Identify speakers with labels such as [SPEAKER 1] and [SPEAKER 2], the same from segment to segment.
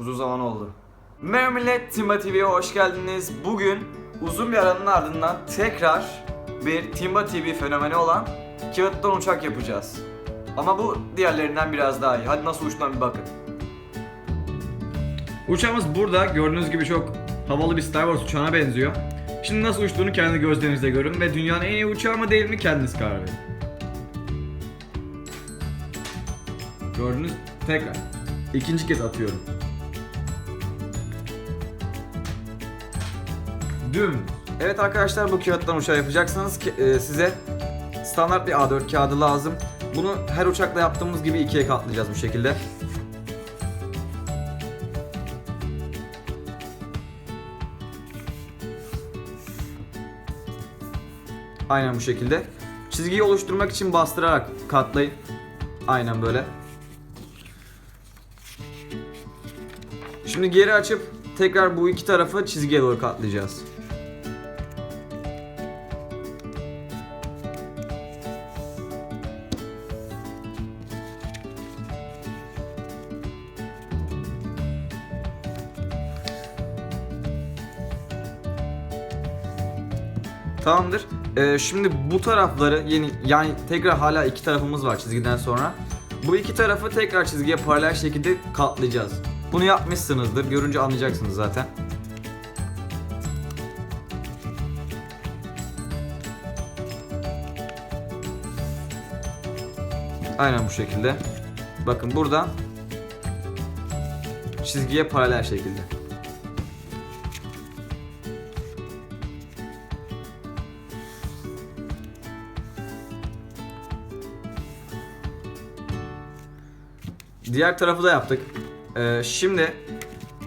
[SPEAKER 1] Uzun zaman oldu. Merhaba millet, Timba TV'ye hoş geldiniz. Bugün uzun bir aranın ardından tekrar bir Timba TV fenomeni olan kağıttan uçak yapacağız. Ama bu diğerlerinden biraz daha iyi. Hadi nasıl uçtuğuna bir bakın. Uçağımız burada. Gördüğünüz gibi çok havalı bir Star Wars uçağına benziyor. Şimdi nasıl uçtuğunu kendi gözlerinizle görün ve dünyanın en iyi uçağı mı değil mi kendiniz karar verin. Gördünüz tekrar. İkinci kez atıyorum. Düm. Evet arkadaşlar bu kağıttan uçağı yapacaksanız ki- e, size standart bir A4 kağıdı lazım. Bunu her uçakla yaptığımız gibi ikiye katlayacağız bu şekilde. Aynen bu şekilde. Çizgiyi oluşturmak için bastırarak katlayın. Aynen böyle. Şimdi geri açıp tekrar bu iki tarafı çizgiye doğru katlayacağız. Tamamdır. Ee, şimdi bu tarafları yeni yani tekrar hala iki tarafımız var çizgiden sonra. Bu iki tarafı tekrar çizgiye paralel şekilde katlayacağız. Bunu yapmışsınızdır. Görünce anlayacaksınız zaten. Aynen bu şekilde. Bakın burada çizgiye paralel şekilde. Diğer tarafı da yaptık. Ee, şimdi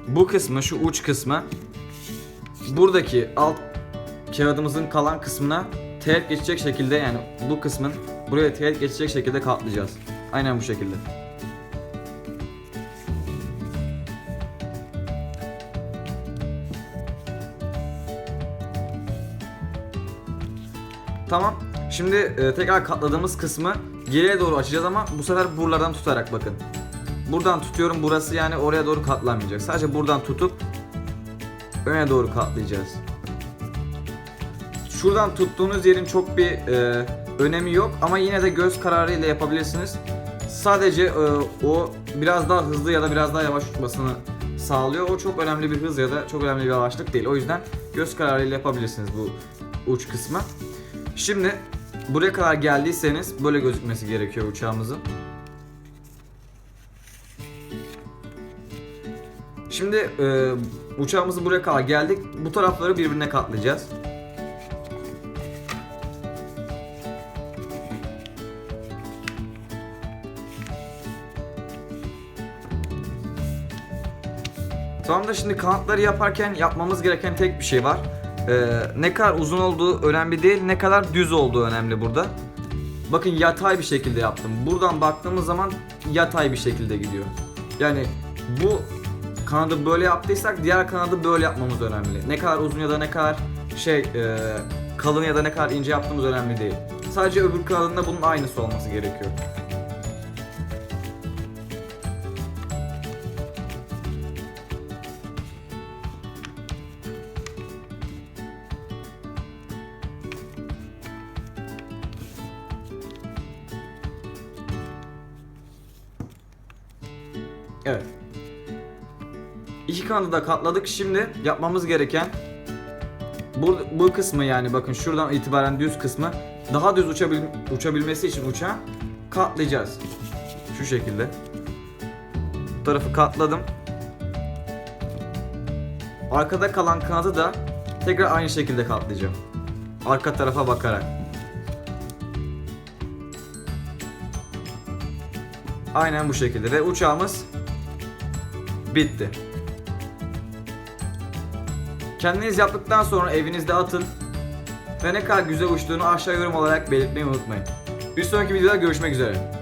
[SPEAKER 1] bu kısmı, şu uç kısmı buradaki alt kağıdımızın kalan kısmına teğet geçecek şekilde yani bu kısmın buraya teğet geçecek şekilde katlayacağız. Aynen bu şekilde. Tamam. Şimdi e, tekrar katladığımız kısmı geriye doğru açacağız ama bu sefer buralardan tutarak bakın. Buradan tutuyorum burası yani oraya doğru katlanmayacak. Sadece buradan tutup öne doğru katlayacağız. Şuradan tuttuğunuz yerin çok bir e, önemi yok ama yine de göz kararı ile yapabilirsiniz. Sadece e, o biraz daha hızlı ya da biraz daha yavaş uçmasını sağlıyor. O çok önemli bir hız ya da çok önemli bir yavaşlık değil. O yüzden göz kararı ile yapabilirsiniz bu uç kısmı. Şimdi buraya kadar geldiyseniz böyle gözükmesi gerekiyor uçağımızın. Şimdi e, uçağımızı buraya kadar geldik. Bu tarafları birbirine katlayacağız. Tamam da şimdi kanatları yaparken yapmamız gereken tek bir şey var. Ee, ne kadar uzun olduğu önemli değil, ne kadar düz olduğu önemli burada. Bakın yatay bir şekilde yaptım. Buradan baktığımız zaman yatay bir şekilde gidiyor. Yani bu kanadı böyle yaptıysak diğer kanadı böyle yapmamız önemli. Ne kadar uzun ya da ne kadar şey e, kalın ya da ne kadar ince yaptığımız önemli değil. Sadece öbür kanadında bunun aynısı olması gerekiyor. Evet. İki kanadı da katladık. Şimdi yapmamız gereken bu, bu kısmı yani bakın şuradan itibaren düz kısmı daha düz uçabil, uçabilmesi için uçağı katlayacağız. Şu şekilde. Bu tarafı katladım. Arkada kalan kanadı da tekrar aynı şekilde katlayacağım. Arka tarafa bakarak. Aynen bu şekilde ve uçağımız bitti. Kendiniz yaptıktan sonra evinizde atın ve ne kadar güzel uçtuğunu aşağı yorum olarak belirtmeyi unutmayın. Bir sonraki videoda görüşmek üzere.